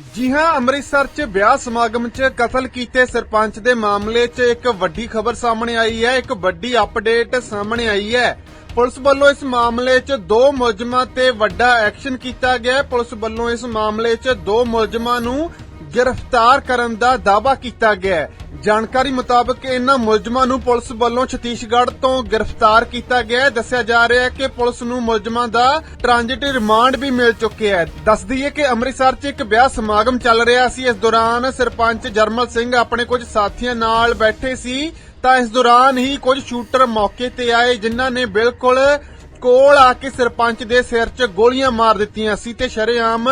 ਜੀ ਹਾਂ, ਅੰਮ੍ਰਿਤਸਰ 'ਚ ਵਿਆਹ ਸਮਾਗਮ 'ਚ ਕਤਲ ਕੀਤੇ ਸਰਪੰਚ ਦੇ ਮਾਮਲੇ 'ਚ ਇੱਕ ਵੱਡੀ ਖਬਰ ਸਾਹਮਣੇ ਆਈ ਹੈ, ਇੱਕ ਵੱਡੀ ਅਪਡੇਟ ਸਾਹਮਣੇ ਆਈ ਹੈ। ਪੁਲਿਸ ਵੱਲੋਂ ਇਸ ਮਾਮਲੇ 'ਚ ਦੋ ਮੁਲਜ਼ਮਾਂ ਤੇ ਵੱਡਾ ਐਕਸ਼ਨ ਕੀਤਾ ਗਿਆ ਪੁਲਿਸ ਵੱਲੋਂ ਇਸ ਮਾਮਲੇ 'ਚ ਦੋ ਮੁਲਜ਼ਮਾਂ ਨੂੰ ਗ੍ਰਿਫਤਾਰ ਕਰਨ ਦਾ ਦਾਅਵਾ ਕੀਤਾ ਗਿਆ ਹੈ। ਜਾਣਕਾਰੀ ਮੁਤਾਬਕ ਇਹਨਾਂ ਮੁਲਜ਼ਮਾਂ ਨੂੰ ਪੁਲਿਸ ਵੱਲੋਂ ਛਤੀਸਗੜ੍ਹ ਤੋਂ ਗ੍ਰਿਫਤਾਰ ਕੀਤਾ ਗਿਆ ਹੈ। ਦੱਸਿਆ ਜਾ ਰਿਹਾ ਹੈ ਕਿ ਪੁਲਿਸ ਨੂੰ ਮੁਲਜ਼ਮਾਂ ਦਾ ਟ੍ਰਾਂਜ਼ਿਟ ਰਿਮਾਂਡ ਵੀ ਮਿਲ ਚੁੱਕਿਆ ਹੈ। ਦੱਸ ਦਈਏ ਕਿ ਅੰਮ੍ਰਿਤਸਰ 'ਚ ਇੱਕ ਵਿਆਹ ਸਮਾਗਮ ਚੱਲ ਰਿਹਾ ਸੀ। ਇਸ ਦੌਰਾਨ ਸਰਪੰਚ ਜਰਮਲ ਸਿੰਘ ਆਪਣੇ ਕੁਝ ਸਾਥੀਆਂ ਨਾਲ ਬੈਠੇ ਸੀ। ਤਾਂ ਇਸ ਦੌਰਾਨ ਹੀ ਕੁਝ ਸ਼ੂਟਰ ਮੌਕੇ ਤੇ ਆਏ, ਜਿਨ੍ਹਾਂ ਨੇ ਬਿਲਕੁਲ ਕੋਲ ਆ ਕੇ ਸਰਪੰਚ ਦੇ ਸਿਰ 'ਚ ਗੋਲੀਆਂ ਮਾਰ ਦਿੱਤੀਆਂ ਸੀ ਤੇ ਸ਼ਰੇਆਮ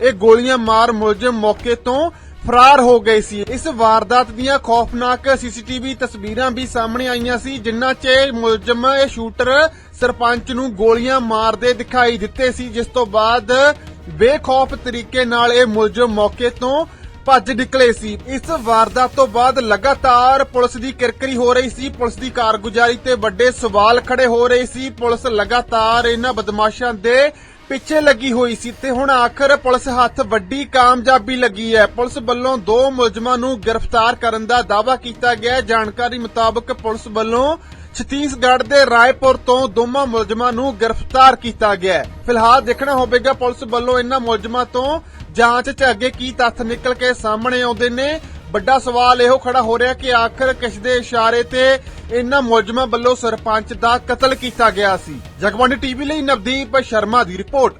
ਇਹ ਗੋਲੀਆਂ ਮਾਰ ਮੁਲਜ਼ਮ ਮੌਕੇ ਤੋਂ ਫਰਾਰ ਹੋ ਗਏ ਸੀ। ਇਸ ਵਾਰਦਾਤ ਦੀਆਂ ਖੌਫਨਾਕ ਸੀਸੀਟੀਵੀ ਤਸਵੀਰਾਂ ਵੀ ਸਾਹਮਣੇ ਆਈਆਂ ਸੀ ਜਿਨ੍ਹਾਂ 'ਚ ਇਹ ਮੁਲਜ਼ਮ ਇਹ ਸ਼ੂਟਰ ਸਰਪੰਚ ਨੂੰ ਗੋਲੀਆਂ ਮਾਰਦੇ ਦਿਖਾਈ ਦਿੱਤੇ ਸੀ, ਜਿਸ ਤੋਂ ਬਾਅਦ ਬੇਖੌਫ ਤਰੀਕੇ ਨਾਲ ਇਹ ਮੁਲਜ਼ਮ ਮੌਕੇ ਤੋਂ ਭੱਜ ਨਿਕਲੇ ਸੀ। ਇਸ ਵਾਰਦਾਤ ਤੋਂ ਬਾਅਦ ਲਗਾਤਾਰ ਪੁਲਿਸ ਦੀ ਕਿਰਕਰੀ ਹੋ ਰਹੀ ਸੀ, ਪੁਲਿਸ ਦੀ ਕਾਰਗੁਜ਼ਾਰੀ ਤੇ ਵੱਡੇ ਸਵਾਲ ਖੜੇ ਹੋ ਰਹੇ ਸੀ। ਪੁਲਿਸ ਲਗਾਤਾਰ ਇਹਨਾਂ ਬਦਮਾਸ਼ਾਂ ਦੇ ਪਿੱਛੇ ਲੱਗੀ ਹੋਈ ਸੀ ਤੇ ਹੁਣ ਆਖਰ ਪੁਲਿਸ ਹੱਥ ਵੱਡੀ ਕਾਮਯਾਬੀ ਲੱਗੀ ਹੈ। ਪੁਲਿਸ ਵੱਲੋਂ ਦੋ ਮੁਲਜ਼ਮਾਂ ਨੂੰ ਗ੍ਰਿਫਤਾਰ ਕਰਨ ਦਾ ਦਾਅਵਾ ਕੀਤਾ ਗਿਆ ਹੈ। ਜਾਣਕਾਰੀ ਮੁਤਾਬਕ ਪੁਲਿਸ ਵੱਲੋਂ ਛਤੀਸਗੜ੍ਹ ਦੇ ਰਾਏਪੁਰ ਤੋਂ ਦੋਵਾਂ ਮੁਲਜ਼ਮਾਂ ਨੂੰ ਗ੍ਰਿਫਤਾਰ ਕੀਤਾ ਗਿਆ ਹੈ। ਫਿਲਹਾਲ ਦੇਖਣਾ ਹੋਵੇਗਾ ਪੁਲਿਸ ਵੱਲੋਂ ਇਹਨਾਂ ਮੁਲਜ਼ਮਾਂ ਤੋਂ ਜਾਂਚ 'ਚ ਅੱਗੇ ਕੀ ਤੱਥ ਨਿਕਲ ਕੇ ਸਾਹਮਣੇ ਆਉਂਦੇ ਨੇ। ਵੱਡਾ ਸਵਾਲ ਇਹੋ ਖੜਾ ਹੋ ਰਿਹਾ ਕਿ ਆਖਰ ਕਿਸ ਦੇ ਇਸ਼ਾਰੇ ਤੇ ਇਨ੍ਹਾਂ ਮੁਲਜ਼ਮਾਂ ਵੱਲੋਂ ਸਰਪੰਚ ਦਾ ਕਤਲ ਕੀਤਾ ਗਿਆ ਸੀ? ਜਗਵੰਡ ਟੀਵੀ ਲਈ ਨਵਦੀਪ ਸ਼ਰਮਾ ਦੀ ਰਿਪੋਰਟ।